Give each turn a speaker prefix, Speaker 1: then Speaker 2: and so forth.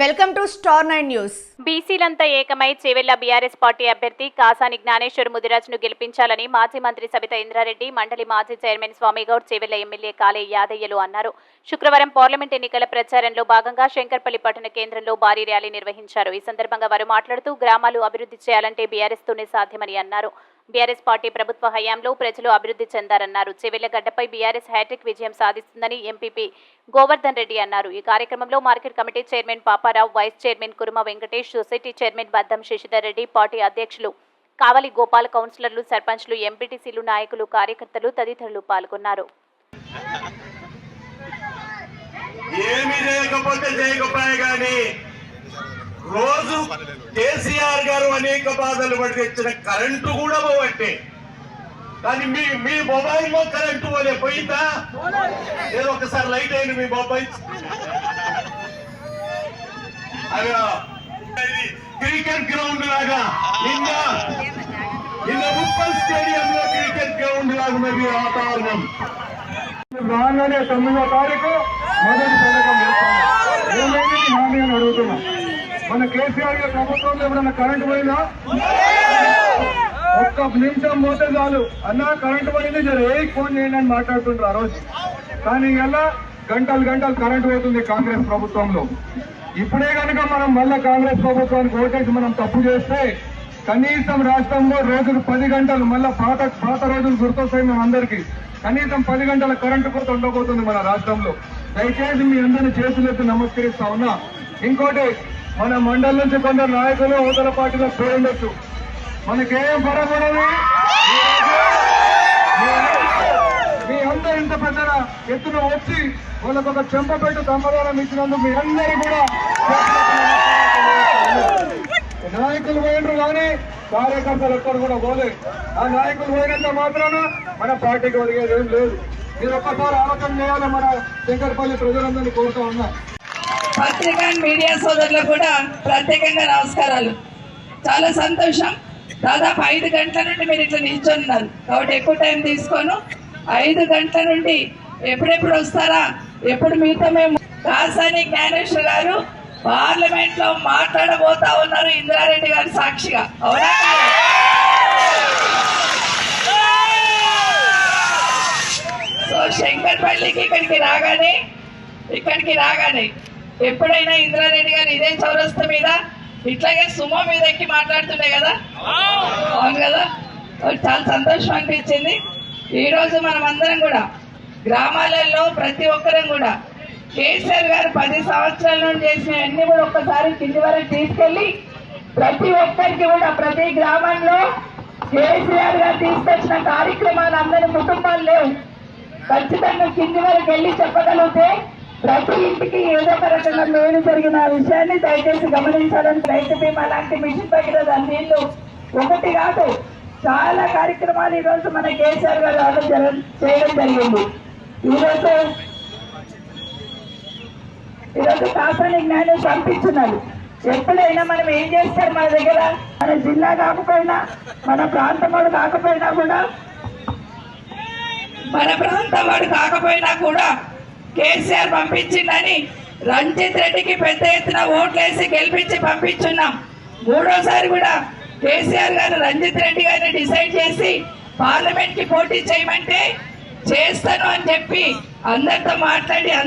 Speaker 1: Welcome to star nine news.
Speaker 2: బీసీలంతా ఏకమై Chevella BRS party అభ్యర్థి కాసాని జ్ఞానేశ్వర్ ముదిరాజ్ను గెలిపించాలని మాజీ మంత్రి సబిత ఇంద్రారెడ్డి మండలి మాజీ చైర్మన్ స్వామిగౌడ్ చేవెళ్ళ ఎమ్మెల్యే కాలే యాదయ్యలు అన్నారు. శుక్రవారం పార్లమెంట్ ఎన్నికల ప్రచారంలో భాగంగా శంకర్పల్లి పట్టణ కేంద్రంలో భారీ ర్యాలీ నిర్వహించారు. ఈ సందర్భంగా వారు మాట్లాడుతూ గ్రామాలు అభివృద్ధి చేయాలంటే బీఆర్ఎస్ తోనే సాధ్యమని అన్నారు. బీఆర్ఎస్ పార్టీ ప్రభుత్వ హయాంలో ప్రజలు అభివృద్ధి చెందారన్నారు. చెవెళ్ళగడ్డపై బీఆర్ఎస్ హ్యాట్రిక్ విజయం సాధిస్తుందని ఎంపీపీ గోవర్ధన్ రెడ్డి అన్నారు. ఈ కార్యక్రమంలో market committee chairman Paparao vice chairman Kuruma Venkatesh society chairman Baddam Sasidhar Reddy party అధ్యక్షులు కావలి గోపాల్ కౌన్సిలర్లు సర్పంచ్లు ఎంపీటీసీలు నాయకులు కార్యకర్తలు తదితరులు పాల్గొన్నారు.
Speaker 3: ఏమి చేయకపోతే చేయకపోయే కానీ రోజు కేసీఆర్ గారు అనేక బాధలు పడి తెచ్చిన కరెంటు కూడా పోవట్టే కానీ మీ మీ మొబైల్లో కరెంటు పోలే పోయిందా? ఏదో ఒకసారి లైట్ అయింది మీ మొబైల్. అయ్యో, క్రికెట్ గ్రౌండ్ లాగా నిన్న నిన్న ఉప్పల్ స్టేడియం లో క్రికెట్ గ్రౌండ్ లాగా ఉన్నది వాతావరణం.
Speaker 4: రాగానే తొమ్మిదో తారీఖు మొదటి పథకం చేస్తాను ఏమైంది హామీ అని మన కేసీఆర్ గారి ప్రభుత్వంలో ఎప్పుడన్నా కరెంటు పోయిందా? ఒక్క నిమిషం పోతే చాలు. అన్న కరెంటు పోయింది జర. ఏ ఫోన్ చేయండి అని మాట్లాడుతుంటారు ఆ రోజు. కానీ ఇలా గంటలు గంటలు కరెంటు పోతుంది కాంగ్రెస్ ప్రభుత్వంలో. ఇప్పుడే కనుక మనం మళ్ళా కాంగ్రెస్ ప్రభుత్వానికి ఓటేసి మనం తప్పు చేస్తే కనీసం రాష్ట్రంలో రోజుకు పది గంటలు మళ్ళా పాత పాత రోజులు గుర్తొస్తాయి మన అందరికీ. కనీసం పది గంటల కరెంటు కొరత ఉండబోతుంది మన రాష్ట్రంలో. దయచేసి మీ అందరినీ చేతులెత్తి నమస్కరిస్తా ఉన్నా. ఇంకోటి మన మండలి నుంచి కొందరు నాయకులు అవతల పార్టీలో పేరుండొచ్చు మనకేం పరపడదు మీ అందరు ఇంత పెద్ద ఎత్తున వచ్చి వాళ్ళకు ఒక చెంపపెట్టు సమాధానం ఇచ్చినందుకు మీ అందరూ కూడా నాయకులు పోయినరు కానీ కార్యకర్తలు ఎక్కడ కూడా పోలేదు ఆ నాయకులు పోయినంత మాత్రాన మన పార్టీకి ఒరిగేది ఏం లేదు. మీరు ఒక్కసారి ఆలోచన చేయాలి మన శంకర్పల్లి ప్రజలందరినీ కోరుతా ఉన్నా.
Speaker 5: పత్రికా మీడియా సోదరులకు కూడా ప్రత్యేకంగా నమస్కారాలు. చాలా సంతోషం. దాదాపు ఐదు గంటల నుండి మీరు ఇట్లా నిల్చొని ఉన్నారు కాబట్టి ఎక్కువ టైం తీసుకోను. ఐదు గంటల నుండి ఎప్పుడెప్పుడు వస్తారా? ఎప్పుడు మీతో మేము కాసాని జ్ఞానేశ్వర గారు పార్లమెంట్లో మాట్లాడబోతా ఉన్నారు ఇందిరారెడ్డి గారి సాక్షిగా. అవునా సో శంకర్పల్లికి ఇక్కడికి రాగానే ఇక్కడికి రాగానే ఎప్పుడైనా ఇంద్రారెడ్డి గారు ఇదే చౌరస్త మీద ఇట్లాగే సుమో మీద ఎక్కి మాట్లాడుతుండే కదా? అవును కదా? చాలా సంతోషం అనిపించింది. ఈరోజు మనం అందరం కూడా గ్రామాలలో ప్రతి ఒక్కరం కూడా కేసీఆర్ గారు పది సంవత్సరాల నుండి చేసిన అన్ని కూడా ఒక్కసారి కింది వరకు తీసుకెళ్ళి ప్రతి ఒక్కరికి కూడా ప్రతి గ్రామంలో కేసీఆర్ గారు తీసుకొచ్చిన కార్యక్రమాలు అందరి కుటుంబాలు లేవు. ఖచ్చితంగా కింది వరకు వెళ్ళి చెప్పగలిగితే ప్రతి ఇంటికి ఏదో ఒక రకంగా మేలు జరిగిన విషయాన్ని దయచేసి గమనించాలని రైతు బీమా లాంటి మిషన్ భగీరథ నీళ్ళు ఒకటి కాదు చాలా కార్యక్రమాలు ఈరోజు మన కేసీఆర్ గారు రావడం జర- చేయడం జరిగింది. ఈరోజు ఈరోజు కాసాని జ్ఞానం పంపించున్నారు ఎప్పుడైనా మనం ఏం చేస్తారు మన దగ్గర? మన జిల్లా కాకపోయినా మన ప్రాంతం వాడు కాకపోయినా కూడా మన ప్రాంతం వాడు కాకపోయినా కూడా కేసీఆర్ పంపించిందని రంజిత్ రెడ్డికి పెద్ద ఎత్తున ఓట్లేసి గెలిపించి పంపించున్నాం. మూడోసారి కూడా కేసీఆర్ గారు రంజిత్ రెడ్డి గారిని డిసైడ్ చేసి పార్లమెంట్కి పోటీ చేయమంటే చేస్తాను అని చెప్పి అందరితో మాట్లాడి